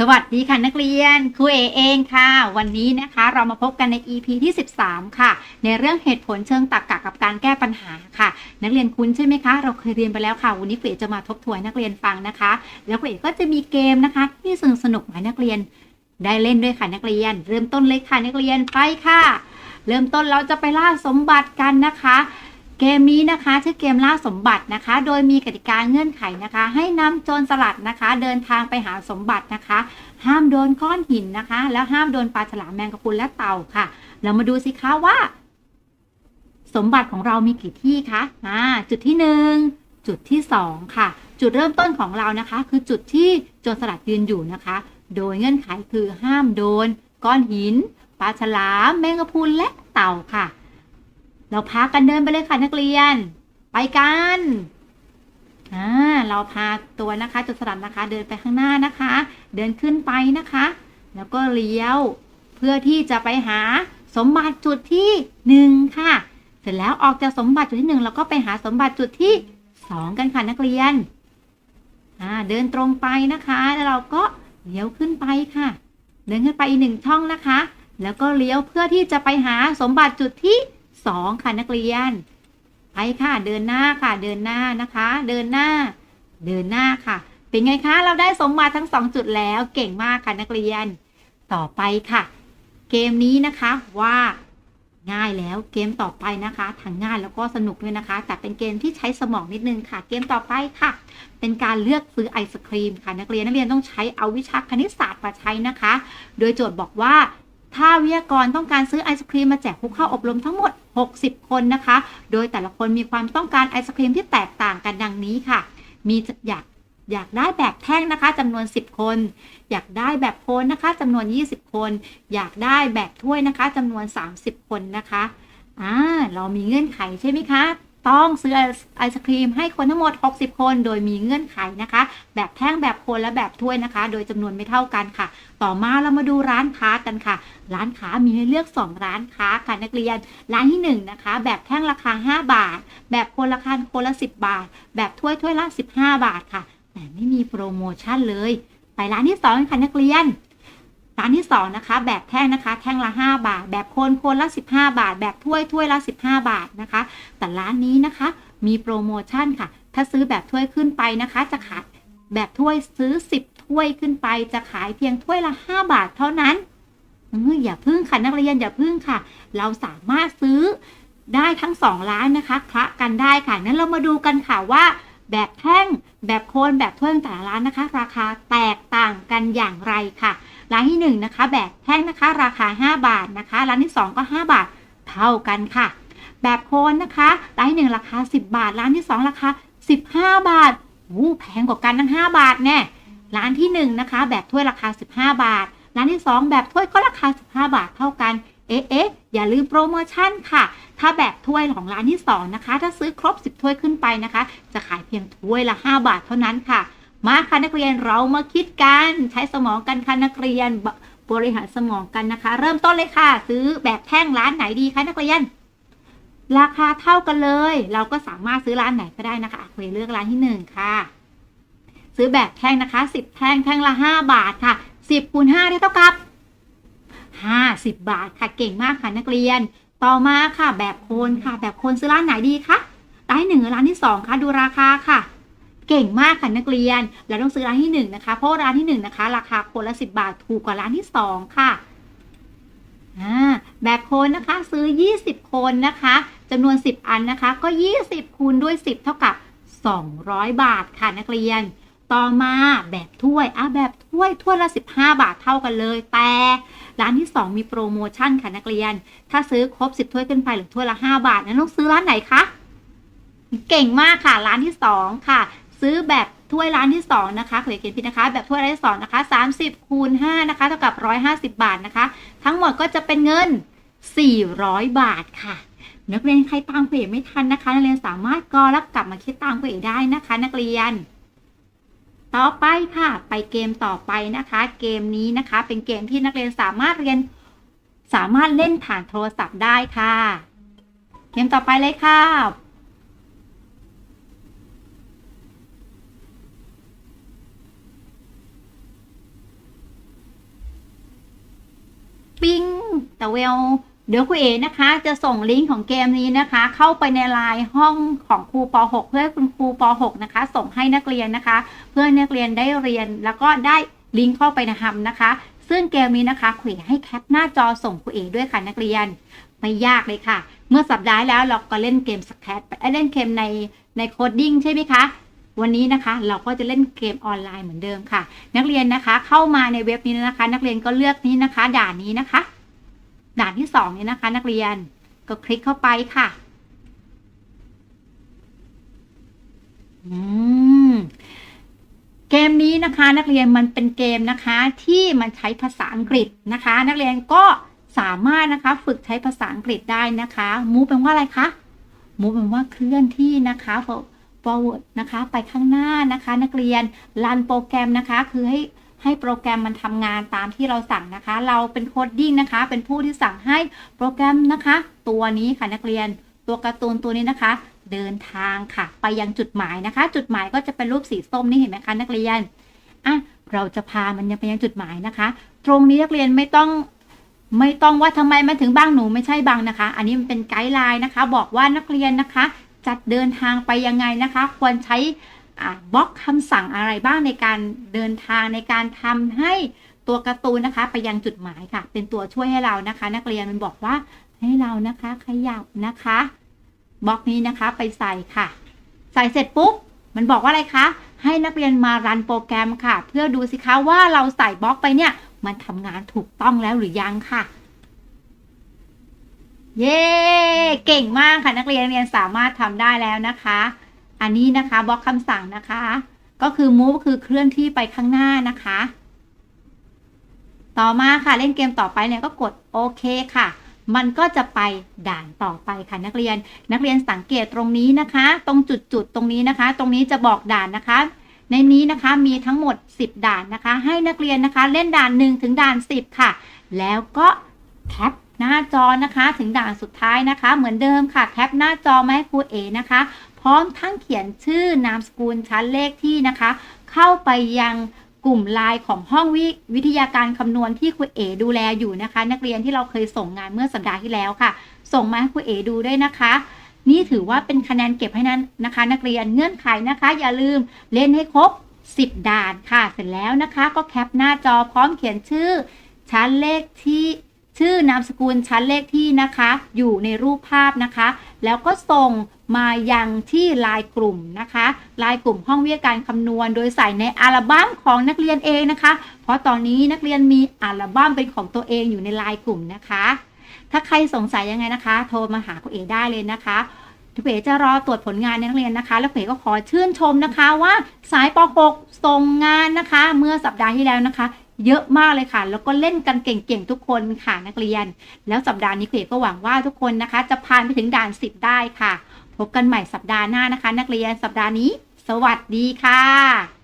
สวัสดีค่ะนักเรียนครูเอเองค่ะ วันนี้นะคะเรามาพบกันใน EP ที่ 13 ค่ะ ในเรื่องเหตุผลเชิงตรรกะกับการแก้ปัญหาค่ะ นักเรียนคุ้นใช่ไหมคะ เราเคยเรียนไปแล้วค่ะ วันนี้ครูเอจะมาทบทวนนักเรียนฟังนะคะ แล้วครูเอก็จะมีเกมนะคะ ที่สนุกสนุกให้นักเรียนได้เล่นด้วยค่ะนักเรียน เริ่มต้นเลยค่ะนักเรียนไปค่ะ เริ่มต้นเราจะไปล่าสมบัติกันนะคะ เกมนี้นะคะชื่อเกมล่าสมบัตินะคะ โดยมีกติกาเงื่อนไขนะคะ ให้นำโจรสลัดนะคะ เดินทางไปหาสมบัตินะคะ ห้ามโดนก้อนหินนะคะ แล้วห้ามโดนปลาฉลามแมงกะพรุนและเต่าค่ะ เรามาดูสิคะว่า สมบัติของเรามีกี่ที่คะอ่าจุดที่หนึ่งจุดที่สองค่ะ จุดเริ่มต้นของเรานะคะ คือจุดที่โจรสลัดยืนอยู่นะคะ โดยเงื่อนไขคือห้ามโดน ก้อนหินปลาฉลามแมงกะพรุนและเต่าค่ะ เราพากันเดินไปเลยค่ะนักเรียน ไปกันอ่าเราพาตัวนะคะจุดสลัดนะคะ เดินไปข้างหน้านะคะ เดินขึ้นไปนะคะ แล้วก็เลี้ยว เพื่อที่จะไปหาสมบัติจุดที่หนึ่งค่ะ เสร็จแล้วออกจากสมบัติจุดที่หนึ่งเราก็ไปหาสมบัติจุดที่สองกันค่ะนักเรียนอ่าเดินตรงไปนะคะ แล้วเราก็เลี้ยวขึ้นไปค่ะ เดินขึ้นไปอีกหนึ่งช่องนะคะ แล้วก็เลี้ยวเพื่อที่จะไปหาสมบัติจุดที่ สองค่ะนักเรียน ไปค่ะเดินหน้าค่ะเดินหน้านะคะ เดินหน้า เดินหน้าค่ะ เป็นไงคะ เราได้สมบัติทั้งสองจุดแล้วเก่งมากค่ะนักเรียน ต่อไปค่ะ เกมนี้นะคะว่าง่ายแล้วเกมต่อไปนะคะทั้งง่ายแล้วก็สนุกด้วยนะคะ แต่เป็นเกมที่ใช้สมองนิดนึงค่ะ เกมต่อไปค่ะ เป็นการเลือกซื้อไอศครีมค่ะ นักเรียนนักเรียนต้องใช้เอาวิชาคณิตศาสตร์มาใช้นะคะ โดยโจทย์บอกว่า ถ้าวิทยากรต้องการซื้อไอศครีมมาแจกผู้เข้าอบรมทั้งหมด 60 คนนะคะ โดยแต่ละคนมีความต้องการไอศครีมที่แตกต่างกันดังนี้ค่ะ มีอยากอยากได้แบบแท่งนะคะจำนวน 10 คน อยากได้แบบโคนนะคะจำนวน 20 คน อยากได้แบบถ้วยนะคะจำนวน 30 คนนะคะอ่าเรามีเงื่อนไขใช่ไหมคะ ต้องซื้อไอศครีมให้คนทั้งหมด 60 คน โดยมีเงื่อนไขนะคะ แบบแท่งแบบคนและแบบถ้วยนะคะ โดยจำนวนไม่เท่ากันค่ะ ต่อมาเรามาดูร้านค้ากันค่ะ ร้านค้ามีให้เลือก 2 ร้านค้าค่ะนักเรียน ร้านที่ 1 นะคะ แบบแท่งราคา 5 บาท แบบคนราคาคนละ 10 บาท แบบถ้วยถ้วยละ 15 บาทค่ะ แต่ไม่มีโปรโมชั่นเลย ไปร้านที่2ค่ะนักเรียน ร้านที่2นะคะแบบแท่งนะคะแท่งละ 5 บาท แบบโคนโคนละ 15 บาท แบบถ้วยถ้วยละ 15 บาทนะคะ แต่ร้านนี้นะคะมีโปรโมชั่นค่ะ ถ้าซื้อแบบถ้วยขึ้นไปนะคะ จะขายแบบถ้วยซื้อ 10 ถ้วยขึ้นไป จะขายเพียงถ้วยละ 5 บาทเท่านั้นอย่าพึ่งค่ะนักเรียนอย่าพึ่งค่ะ เราสามารถซื้อได้ทั้งสองร้านนะคะคละกันได้ค่ะนั้นเรามาดูกันค่ะว่า แบบแท่งแบบโคนแบบถ้วยแต่ละร้านนะคะ ราคาแตกต่างกันอย่างไรค่ะ ร้านที่1นงนะคะแบบแท่งนะคะราคา 5 บาทนะคะ ร้านที่ 2 ก็ 5 บาทเท่ากันค่ะ แบบโคนนะคะร้านที่หนึ่งราคา 10 บาท ร้านที่ 2 ราคา 15 บาทวู้แพงกว่ากันทั้ง 5 บาทแน่ร้านที่ 1 นะคะ แบบถ้วยราคา 15 บาท ร้านที่ 2 แบบถ้วยก็ราคา 15 บาทเท่ากันเอ๊ะเอ๊ะอย่าลืมโปรโมชั่นค่ะ ถ้าแบบถ้วยของร้านที่ 2 นะคะ ถ้าซื้อครบ 10 ถ้วยขึ้นไปนะคะ จะขายเพียงถ้วยละ 5 บาทเท่านั้นค่ะ มาค่ะนักเรียนเรามาคิดกันใช้สมองกันค่ะนักเรียนบบริหารสมองกันนะคะ เริ่มต้นเลยค่ะ ซื้อแบบแท่งร้านไหนดีคะนักเรียน ราคาเท่ากันเลย เราก็สามารถซื้อร้านไหนก็ได้นะคะคุยเลือกร้านที่หนึ่งค่ะ ซื้อแบบแท่งนะคะสิบแท่งแท่งละห้าบาทค่ะสิบคูณห้าได้เท่ากับห้าสิบบาทค่ะเก่งมากค่ะนักเรียน ต่อมาค่ะแบบโคนค่ะ แบบโคนซื้อร้านไหนดีคะร้านหนึ่งหรือร้านที่สองคะดูราคาค่ะ เก่งมากค่ะนักเรียน เราต้องซื้อร้านที่หนึ่งนะคะ เพราะร้านที่หนึ่งนะคะ ราคาคนละสิบบาทถูกกว่าร้านที่สองค่ะอ่าแบบคนนะคะซื้อ 20 คนนะคะจำนวน 10 อันนะคะ ก็ 20 คูณด้วย 10 เท่ากับ 200 บาทค่ะนักเรียน ต่อมาแบบถ้วยอะแบบถ้วยถ้วยละ 15 บาทเท่ากันเลย แต่ร้านที่ 2 มีโปรโมชั่นค่ะนักเรียน ถ้าซื้อครบ 10 ถ้วยขึ้นไปหรือถ้วยละ 5 บาทนั้นต้องซื้อร้านไหนคะเก่งมากค่ะร้านที่ 2 ค่ะ ซื้อแบบถ้วยร้านที่ 2 นะคะขออย่าเขียนผิดนะคะ แบบถ้วยร้านที่2นะคะ30คูณ5นะคะเท่ากับ 150 บาทนะคะ ทั้งหมดก็จะเป็นเงิน 400 บาทค่ะ นักเรียนใครตามเผไม่ทันนะคะนักเรียนสามารถกอแล้วกลับมาคิดตามเผได้นะคะ นักเรียน ต่อไปค่ะไปเกมต่อไปนะคะ เกมนี้นะคะ เป็นเกมที่นักเรียนสามารถเรียน สามารถเล่นผ่านโทรศัพท์ได้ค่ะ เกมต่อไปเลยค่ะ แต่เวลเดี๋ยวครูเอนะคะจะส่งลิงก์ของเกมนี้นะคะ เข้าไปในไลน์ห้องของครูป .6 เพื่อให้คุณครูป .6 นะคะ ส่งให้นักเรียนนะคะ เพื่อนักเรียนได้เรียนแล้วก็ได้ลิงก์เข้าไปนะทำนะคะ ซึ่งเกมนี้นะคะครูเอให้แคปหน้าจอส่งครูเอด้วยค่ะนักเรียนไม่ยากเลยค่ะ เมื่อสัปดาห์แล้วเราก็เล่นเกมสแคทเล่นเกมในในโคดดิ้งใช่ไหมคะวันนี้นะคะเราก็จะเล่นเกมออนไลน์เหมือนเดิมค่ะ นักเรียนนะคะเข้ามาในเว็บนี้นะคะ นักเรียนก็เลือกนี้นะคะ ด่านนี้นะคะ ด่านที่สองนี้นะคะ นักเรียนก็คลิกเข้าไปค่ะอืมเกมนี้นะคะ นักเรียนมันเป็นเกมนะคะ ที่มันใช้ภาษาอังกฤษนะคะ นักเรียนก็สามารถนะคะ ฝึกใช้ภาษาอังกฤษได้นะคะมูแปลว่าอะไรคะมูแปลว่าเคลื่อนที่นะคะ forward นะคะ ไปข้างหน้านะคะ นักเรียนรันโปรแกรมนะคะ คือให้ ให้โปรแกรมมันทำงานตามที่เราสั่งนะคะ เราเป็นโคดดิ้งนะคะ เป็นผู้ที่สั่งให้โปรแกรมนะคะ ตัวนี้ค่ะนักเรียน ตัวการ์ตูนตัวนี้นะคะ เดินทางค่ะ ไปยังจุดหมายนะคะ จุดหมายก็จะเป็นรูปสีส้มนี่เห็นไหมคะนักเรียนอะเราจะพามันยังไปยังจุดหมายนะคะ ตรงนี้นักเรียนไม่ต้องไม่ต้องว่าทำไมมันถึงบางหนูไม่ใช่บางนะคะ อันนี้มันเป็นไกด์ไลน์นะคะ บอกว่านักเรียนนะคะ จัดเดินทางไปยังไงนะคะ ควรใช้ บล็อกคำสั่งอะไรบ้างในการเดินทางในการทำให้ตัวการ์ตูนนะคะ ไปยังจุดหมายค่ะ เป็นตัวช่วยให้เรานะคะ นักเรียนมันบอกว่าให้เรานะคะขยับนะคะบล็อกนี้นะคะไปใส่ค่ะ ใส่เสร็จปุ๊บมันบอกว่าอะไรคะ ให้นักเรียนมารันโปรแกรมค่ะ เพื่อดูสิคะว่าเราใส่บล็อกไปเนี่ย มันทำงานถูกต้องแล้วหรือยังค่ะ เย้เก่งมากค่ะนักเรียนเรียนสามารถทำได้แล้วนะคะ อันนี้นะคะบล็อกคำสั่งนะคะ ก็คือ move คือเคลื่อนที่ไปข้างหน้านะคะ ต่อมาค่ะเล่นเกมต่อไปเนี่ยก็กดโอเคค่ะ มันก็จะไปด่านต่อไปค่ะนักเรียน นักเรียนสังเกตตรงนี้นะคะ ตรงจุดๆตรงนี้นะคะ ตรงนี้จะบอกด่านนะคะ ในนี้นะคะมีทั้งหมด 10 ด่านนะคะ ให้นักเรียนนะคะ เล่นด่าน1ถึงด่าน 10 ค่ะ แล้วก็แคปหน้าจอนะคะถึงด่านสุดท้ายนะคะ เหมือนเดิมค่ะแคปหน้าจอมาให้ครูเอนะคะพร้อมทั้งเขียนชื่อนามสกุลชั้นเลขที่นะคะ เข้าไปยังกลุ่มไลน์ของห้องววิทยาการคำนวณที่ครูเอดูแลอยู่นะคะ นักเรียนที่เราเคยส่งงานเมื่อสัปดาห์ที่แล้วค่ะ ส่งมาให้ครูเอดูด้วยนะคะ นี่ถือว่าเป็นคะแนนเก็บให้นั้นนะคะ นักเรียนเงื่อนไขนะคะ อย่าลืมเล่นให้ครบ 10 ด่านค่ะ เสร็จแล้วนะคะ ก็แคปหน้าจอพร้อมเขียนชื่อ ชั้นเลขที่ชื่อนามสกุลชั้นเลขที่นะคะ อยู่ในรูปภาพนะคะ แล้วก็ส่ง มายังที่ไลน์กลุ่มนะคะไลน์กลุ่มห้องวิทยาการคำนวณ โดยใส่ในอัลบั้มของนักเรียนเองนะคะ เพราะตอนนี้นักเรียนมีอัลบั้มเป็นของตัวเองอยู่ในไลน์กลุ่มนะคะ ถ้าใครสงสัยยังไงนะคะ โทรมาหาคุณเอได้เลยนะคะคุณเอจะรอตรวจผลงานนักเรียนนะคะ แล้วคุณเอก็ขอชื่นชมนะคะว่าสายป .6 ส่งงานนะคะ เมื่อสัปดาห์ที่แล้วนะคะ เยอะมากเลยค่ะ แล้วก็เล่นกันเก่งๆทุกคนค่ะนักเรียน แล้วสัปดาห์นี้คุณเอก็หวังว่าทุกคนนะคะ จะผ่านไปถึงด่าน 10 ได้ค่ะ พบกันใหม่สัปดาห์หน้านะคะ นักเรียนสัปดาห์นี้ สวัสดีค่ะ